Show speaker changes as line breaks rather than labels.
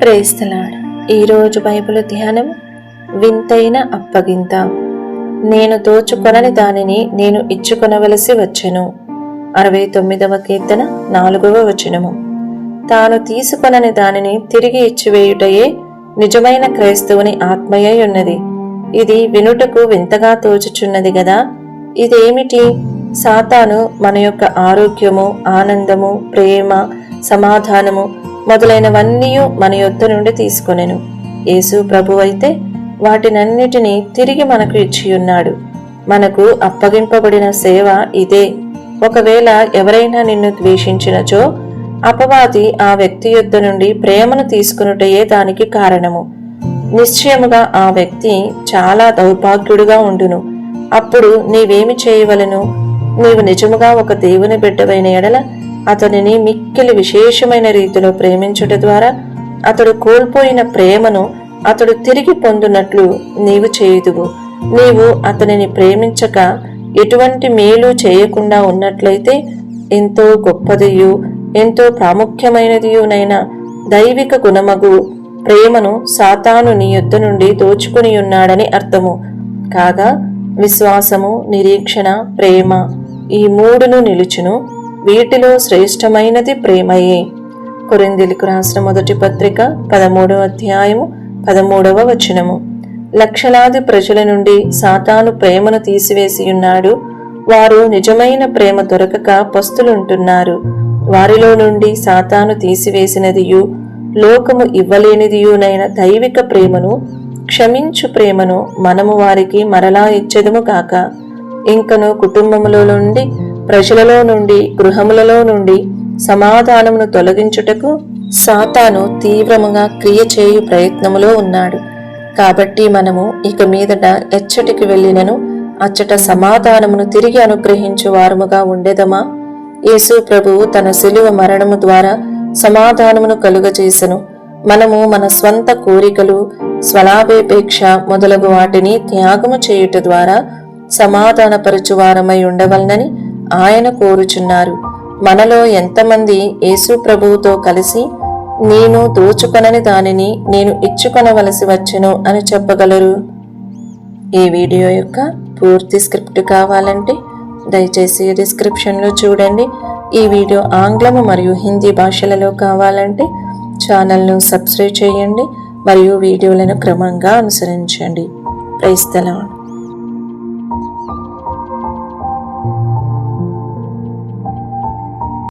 ప్రేస్తలాడు. ఈరోజు బైబిల్ ధ్యానం వింతైన అప్పగింత. నేను దోచుకొనని దానిని నేను ఇచ్చుకొనవలసి వచ్చెను. అరవై తొమ్మిదవ కీర్తన నాలుగవ వచనము. తాను తీసుకొనని దానిని తిరిగి ఇచ్చివేయుటయే నిజమైన క్రైస్తవుని ఆత్మయై ఉన్నది. ఇది వినుటకు వింతగా తోచుచున్నది గదా. ఇదేమిటి? సాతాను మన యొక్క ఆరోగ్యము ఆనందము ప్రేమ సమాధానము మొదలైనవన్నీ మన యొద్ద నుండి తీసుకొనెను. యేసు ప్రభు అయితే వాటినన్నిటినీ తిరిగి మనకు ఇచ్చి ఉన్నాడు మనకు అప్పగింపబడిన సేవ ఇదే. ఒకవేళ ఎవరైనా నిన్ను ద్వేషించినచో అపవాది ఆ వ్యక్తి యొద్ద నుండి ప్రేమను తీసుకునుటయే దానికి కారణము. నిశ్చయముగా ఆ వ్యక్తి చాలా దౌర్భాగ్యుడుగా ఉండును. అప్పుడు నీవేమి చేయవలను? నీవు నిజముగా ఒక దేవుని బిడ్డవైన ఎడల అతనిని మిక్కిలి విశేషమైన రీతిలో ప్రేమించుట ద్వారా అతడు కోల్పోయిన ప్రేమను అతడు తిరిగి పొందునట్లు నీవు చేయుదువు. నీవు అతనిని ప్రేమించక ఎటువంటి మేలు చేయకుండా ఉన్నట్లయితే ఎంతో గొప్పదియు ఎంతో ప్రాముఖ్యమైనదియునైన దైవిక గుణమగు ప్రేమను సాతాను నీ యుద్ధ నుండి దోచుకుని ఉన్నాడని అర్థము. కాగా విశ్వాసము నిరీక్షణ ప్రేమ ఈ మూడును నిలుచును. వీటిలో శ్రేష్టమైనది ప్రేమయే. కొరిందిలకు రాసిన మొదటి పత్రిక పదమూడవ అధ్యాయము పదమూడవ వచనము. లక్షలాది ప్రజల నుండి సాతాను ప్రేమను తీసివేసి ఉన్నాడు వారు నిజమైన ప్రేమ దొరకక పస్తులుంటున్నారు. వారిలో నుండి సాతాను తీసివేసినదియు లోకము ఇవ్వలేనిదియునైన దైవిక ప్రేమను క్షమించు ప్రేమను మనము వారికి మరలా ఇచ్చెదము కాక ఇంకను కుటుంబములో నుండి ప్రజలలో నుండి గృహములలో నుండి సమాధానమును తొలగించుటకు సాతాను తీవ్రముగా క్రియ చేయు ప్రయత్నములో ఉన్నాడు. కాబట్టి మనము ఇక మీదట ఎచ్చటికి వెళ్ళినను అచ్చట సమాధానమును తిరిగి అనుగ్రహించు వారముగా ఉండేదమా? యేసు ప్రభువు తన శిలువ మరణము ద్వారా సమాధానమును కలుగజేసెను. మనము మన స్వంత కోరికలు స్వలాభేపేక్ష మొదలగు వాటిని త్యాగము చేయుట ద్వారా సమాధానపరచువారమై ఉండవలనని ఆయన కోరుచున్నారు. మనలో ఎంతమంది యేసు ప్రభువుతో కలిసి నేను దోచుకొనని దానిని నేను ఇచ్చుకొనవలసి వచ్చును అని చెప్పగలరు? ఈ వీడియో యొక్క పూర్తి స్క్రిప్ట్ కావాలంటే దయచేసి డిస్క్రిప్షన్లో చూడండి. ఈ వీడియో ఆంగ్లము మరియు హిందీ భాషలలో కావాలంటే ఛానల్ను సబ్స్క్రైబ్ చేయండి మరియు వీడియోలను క్రమంగా అనుసరించండి. క్రైస్తలం